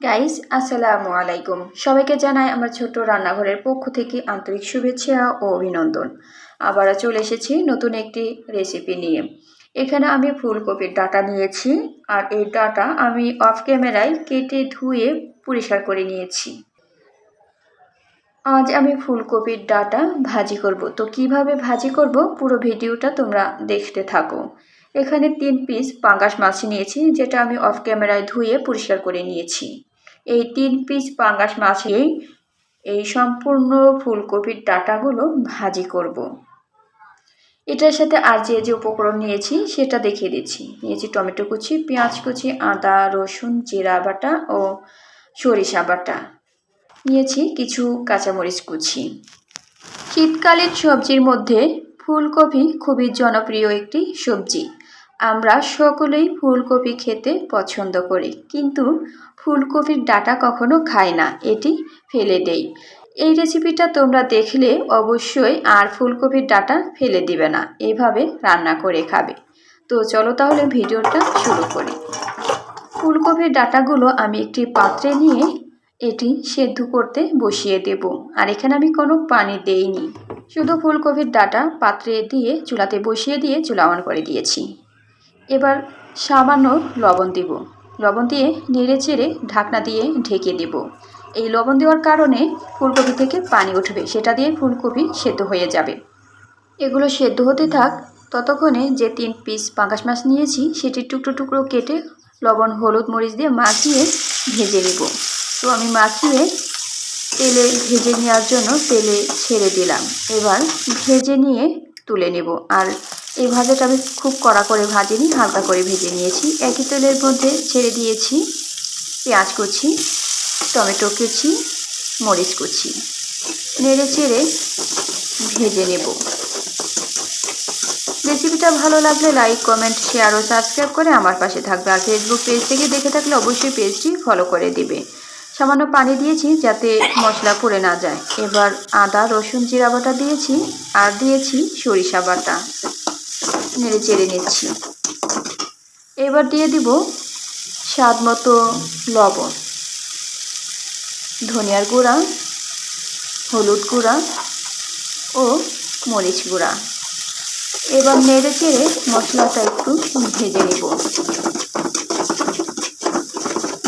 Guys আসসালামু আলাইকুম। সবাইকে জানাই আমার ছোট রান্নাঘরের পক্ষ থেকে আন্তরিক শুভেচ্ছা ও অভিনন্দন। আবারও চলে এসেছি নতুন একটি রেসিপি নিয়ে। এখানে আমি ফুলকপির ডাটা নিয়েছি আর এই ডাটা আমি অফ ক্যামেরায় কেটে ধুয়ে পরিষ্কার করে নিয়েছি। আজ আমি ফুলকপির ডাটা ভাজি করব। তো কীভাবে ভাজি করব পুরো ভিডিওটা তোমরা দেখতে থাকো। এখানে তিন পিস পাঙ্গাস মাছ নিয়েছি, যেটা আমি অফ ক্যামেরায় ধুয়ে পরিষ্কার করে নিয়েছি। এই তিন পিস পাঙ্গাস মাছেই এই সম্পূর্ণ ফুলকপির ডাটাগুলো ভাজি করব। এটার সাথে আর যে যে উপকরণ নিয়েছি সেটা দেখিয়ে দিচ্ছি। নিয়েছি টমেটো কুচি, পেঁয়াজ কুচি, আদা, রসুন, জিরা বাটা ও সরিষা বাটা। নিয়েছি কিছু কাঁচামরিচ কুচি। শীতকালীন সবজির মধ্যে ফুলকপি খুবই জনপ্রিয় একটি সবজি। আমরা সকলেই ফুলকপি খেতে পছন্দ করি। কিন্তু ফুলকপির ডাটা কখনো খাই না, এটি ফেলে দেই। এই রেসিপিটা তোমরা দেখলে অবশ্যই আর ফুলকপির ডাটা ফেলে দিবে না এইভাবে রান্না করে খাবে। তো চলো তাহলে ভিডিওটা শুরু করি। ফুলকপির ডাটাগুলো আমি একটি পাত্রে নিয়ে এটি সেদ্ধ করতে বসিয়ে দেব, আর এখানে আমি কোনো পানি দেইনি। শুধু ফুলকপির ডাটা পাত্রে দিয়ে চুলাতে বসিয়ে দিয়ে চুলা অন করে দিয়েছি। এবার সামান্য লবণ দিব। লবণ দিয়ে নেড়ে চেড়ে ঢাকনা দিয়ে ঢেকে দেব। এই লবণ দেওয়ার কারণে ফুলকপি থেকে পানি উঠবে, সেটা দিয়ে ফুলকপি সেদ্ধ হয়ে যাবে। এগুলো সেদ্ধ হতে থাক, ততক্ষণে যে তিন পিস পাঙ্গাস মাছ নিয়েছি সেটি টুকরো টুকরো কেটে লবণ, হলুদ, মরিচ দিয়ে মাখিয়ে ভেজে নেব। তো আমি মাখিয়ে তেলে ভেজে নেওয়ার জন্য তেলে ছেড়ে দিলাম। এবার ভেজে নিয়ে তুলে নেব। আর এই ভাজাটা আমি খুব কড়া করে ভাজিনি, হালকা করে ভেজে নিয়েছি। একই তেলের মধ্যে ছেড়ে দিয়েছি পেঁয়াজ কুচি, টমেটো কুচি, মরিচ কুচি। নেড়ে চেড়ে ভেজে নেব। রেসিপিটা ভালো লাগলে লাইক, কমেন্ট, শেয়ার ও সাবস্ক্রাইব করে আমার পাশে থাকবে। আর ফেসবুক পেজ থেকে দেখে থাকলে অবশ্যই পেজটি ফলো করে দিবে। সামান্য পানি দিয়েছি যাতে মশলা পড়ে না যায়। এবার আদা, রসুন, জিরা বাটা দিয়েছি আর দিয়েছি সরিষা বাটা। নেড়ে চেড়ে নিচ্ছি। এবার দিয়ে দিব স্বাদ মতো লবণ। ধনিয়ার গুঁড়া, হলুদ গুঁড়া ও মরিচ গুঁড়া। এবার নেড়ে চেড়ে মশলাটা একটু ভেজে নেব।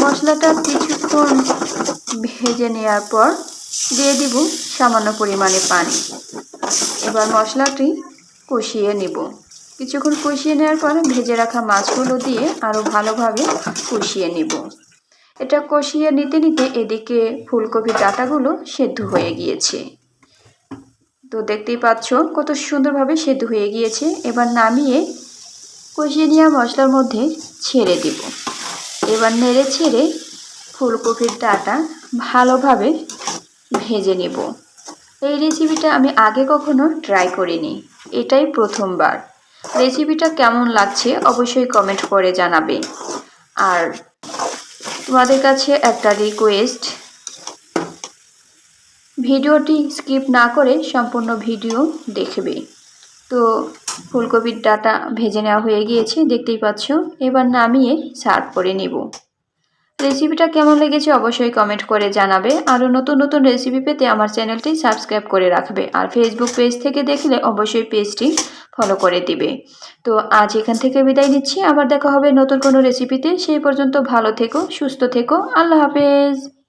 মশলাটা কিছুক্ষণ ভেজে নেওয়ার পর দিয়ে দিব সামান্য পরিমাণে পানি। এবার মশলাটি কষিয়ে নেব। কিছুক্ষণ কষিয়ে নেওয়ার পর ভেজে রাখা মাছগুলো দিয়ে আরও ভালোভাবে কষিয়ে নেব। এটা কষিয়ে নিতে নিতে এদিকে ফুলকপির ডাটাগুলো সেদ্ধ হয়ে গিয়েছে। তো দেখতেই পাচ্ছ কত সুন্দরভাবে সেদ্ধ হয়ে গিয়েছে। এবার নামিয়ে কষিয়ে নেওয়া মশলার মধ্যে ছেড়ে দেব। এবার নেড়ে ছেড়ে ফুলকপির ডাটা ভালোভাবে ভেজে নেব। এই রেসিপিটা আমি আগে কখনো ট্রাই করিনি। এটাই প্রথমবার। রেসিপিটা কেমন লাগছে অবশ্যই কমেন্ট করে জানাবে। আর তোমাদের কাছে একটা রিকোয়েস্ট ভিডিওটি স্কিপ না করে সম্পূর্ণ ভিডিও দেখবে। তো ফুলকপির ডাটা ভেজে নেওয়া হয়ে গিয়েছে, দেখতেই পাচ্ছ। এবার নামিয়ে সার্ভ করে নেব। রেসিপিটা কেমন লেগেছে অবশ্যই কমেন্ট করে জানাবে। আরও নতুন নতুন রেসিপি পেতে আমার চ্যানেলটি সাবস্ক্রাইব করে রাখবে। আর ফেসবুক পেজ থেকে দেখলে অবশ্যই পেজটি ফলো করে দিবে। তো আজ এখান থেকে বিদায় নিচ্ছি। আবার দেখা হবে নতুন কোনো রেসিপিতে সেই পর্যন্ত ভালো থেকো, সুস্থ থেকো। আল্লাহ হাফেজ।